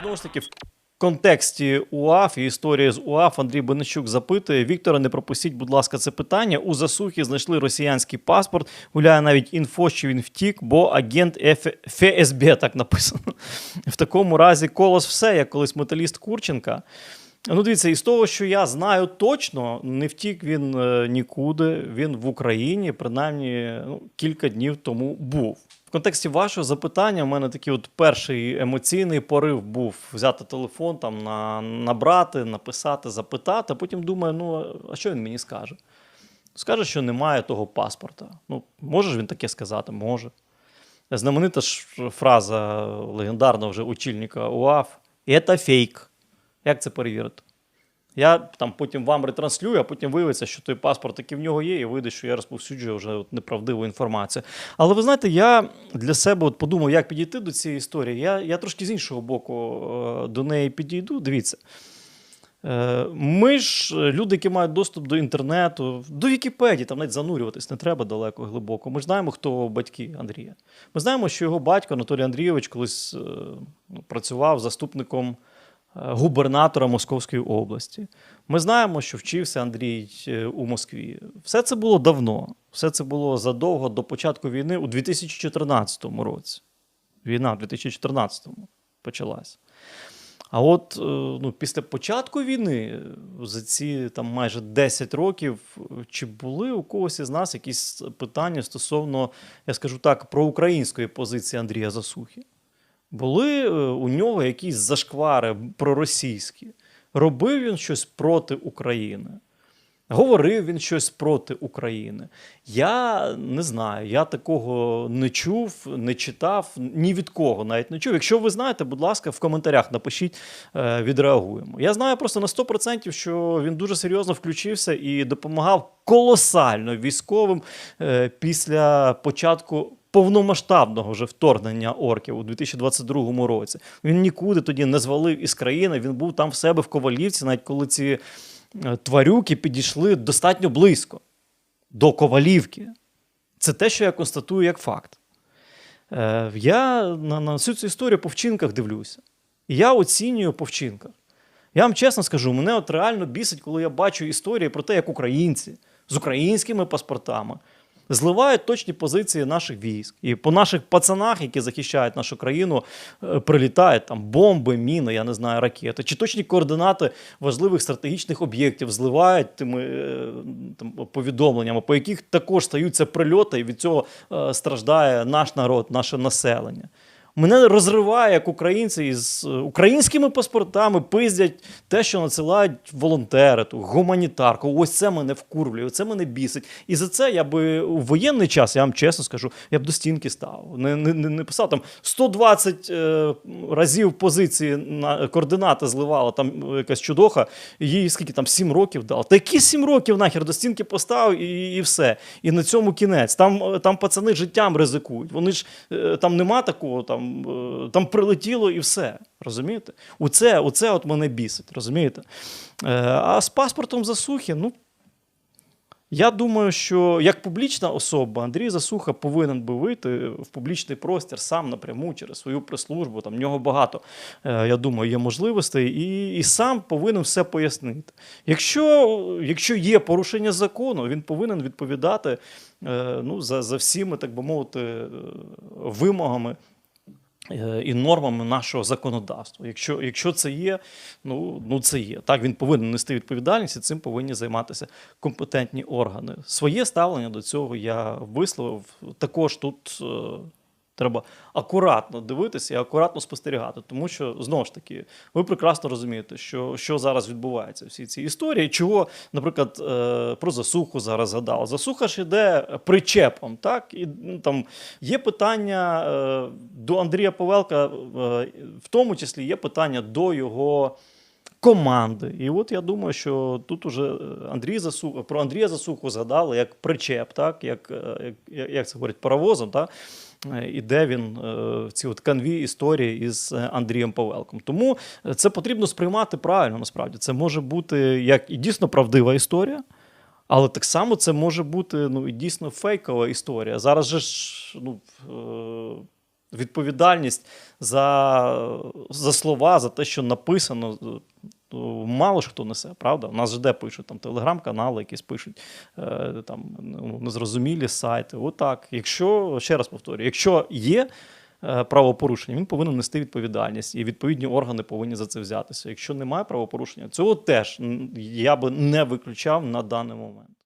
Знову ж таки, в контексті УАФ і історії з УАФ Андрій Бенещук запитує: Віктора, не пропустіть, будь ласка, це питання. У засухі знайшли росіянський паспорт. Гуляє навіть інфо, що він втік, бо агент ФСБ так написано. В такому разі колос все, як колись металіст Курченка. Ну, дивіться, із того, що я знаю точно, не втік він е, нікуди. Він в Україні, принаймні, ну, кілька днів тому був. В контексті вашого запитання, у мене такий от перший емоційний порив був взяти телефон, там, на, набрати, написати, запитати, а потім думаю, ну, а що він мені скаже? Скаже, що немає того паспорта. Ну, може ж він таке сказати? Може. Знаменита ж фраза легендарного вже очільника УАФ: «Це фейк. Як це перевірити? Я там потім вам ретранслюю, а потім виявиться, що той паспорт таки в нього є, і вийде, що я розповсюджую вже от неправдиву інформацію. Але ви знаєте, я для себе от подумав, як підійти до цієї історії. Я, я трошки з іншого боку е, до неї підійду. Дивіться. Е, Ми ж люди, які мають доступ до інтернету, до Вікіпедії, там навіть занурюватись не треба далеко глибоко. Ми знаємо, хто батьки Андрія. Ми знаємо, що його батько Анатолій Андрійович колись е, ну, працював заступником губернатора Московської області. Ми знаємо, що вчився Андрій е, у Москві. Все це було давно. Все це було задовго до початку війни у 2014 році. Війна в 2014 почалась. А от е, ну, після початку війни, за ці там майже 10 років, чи були у когось із нас якісь питання стосовно, я скажу так, проукраїнської позиції Андрія Засухи? Були е, у нього якісь зашквари проросійські? Робив він щось проти України? Говорив він щось проти України. Я не знаю, я такого не чув, не читав, ні від кого навіть не чув. Якщо ви знаєте, будь ласка, в коментарях напишіть, е, відреагуємо. Я знаю просто на 100%, що він дуже серйозно включився і допомагав колосально військовим е, після початку. Повномасштабного вже вторгнення орків у 2022 році. Він нікуди тоді не звалив із країни. Він був там в себе в Ковалівці, навіть коли ці тварюки підійшли достатньо близько до Ковалівки. Це те, що я констатую як факт. Е, Я на, на всю цю історію по вчинках дивлюся. І я оцінюю по вчинках. Я вам чесно скажу, мене от реально бісить, коли я бачу історії про те, як українці з українськими паспортами зливають точні позиції наших військ. І по наших пацанах, які захищають нашу країну, е, прилітають там бомби, міни, я не знаю, ракети, чи точні координати важливих стратегічних об'єктів зливають тими е, там, повідомленнями, по яких також стаються прильоти, і від цього е, страждає наш народ, наше населення. Мене розриває, як українці із е, українськими паспортами пиздять те, що надсилають волонтери, ту гуманітарку. Ось це мене вкурвлює, це мене бісить. І за це я би у воєнний час, я вам чесно скажу, я б до стінки став. Не, не, не, писав там 120 е, разів позиції на координати зливала там якась чудоха, їй скільки там 7 років дала. Та які 7 років нахер до стінки поставив і, і все. І на цьому кінець. Там, е, там пацани життям ризикують. Вони ж е, там нема такого, там, е, там прилетіло і все. Розумієте? Оце, оце от мене бісить, розумієте? Е, А з паспортом засухи, ну. Я думаю, що як публічна особа Андрій Засуха повинен би вийти в публічний простір сам напряму через свою прес-службу. Там в нього багато, е, я думаю, є можливостей, і, і сам повинен все пояснити. Якщо, якщо є порушення закону, він повинен відповідати ну, за, за всіми, так би мовити, вимогами і нормами нашого законодавства. Якщо, якщо це є, ну, ну це є. Так, він повинен нести відповідальність, і цим повинні займатися компетентні органи. Своє ставлення до цього я висловив. Також тут е, треба акуратно дивитися і акуратно спостерігати, тому що знову ж таки, ви прекрасно розумієте, що, що зараз відбувається в всій цій історії. Чого, наприклад, е, про засуху зараз згадали. Засуха ж іде причепом, так і ну, там є питання е, до Андрія Павелка, е, в тому числі є питання до його. Команди. І от я думаю, що тут уже е, Андрій Засух, про Андрія Засуху згадали як причеп, так, як, е, як, як це говорять, паровозом, так, Е, іде він е, в ці от канві історії із Андрієм Павелком. Тому це потрібно сприймати правильно, насправді. Це може бути як і дійсно правдива історія. Але так само це може бути ну, і дійсно фейкова історія. Зараз же ж ну, відповідальність за, за слова, за те, що написано. Мало ж хто несе, правда? У нас ж де пишуть там телеграм-канали, якісь пишуть е, там ну, незрозумілі сайти. Отак. Якщо ще раз повторюю, якщо є е, правопорушення, він повинен нести відповідальність, і відповідні органи повинні за це взятися. Якщо немає правопорушення, цього теж я би не виключав на даний момент.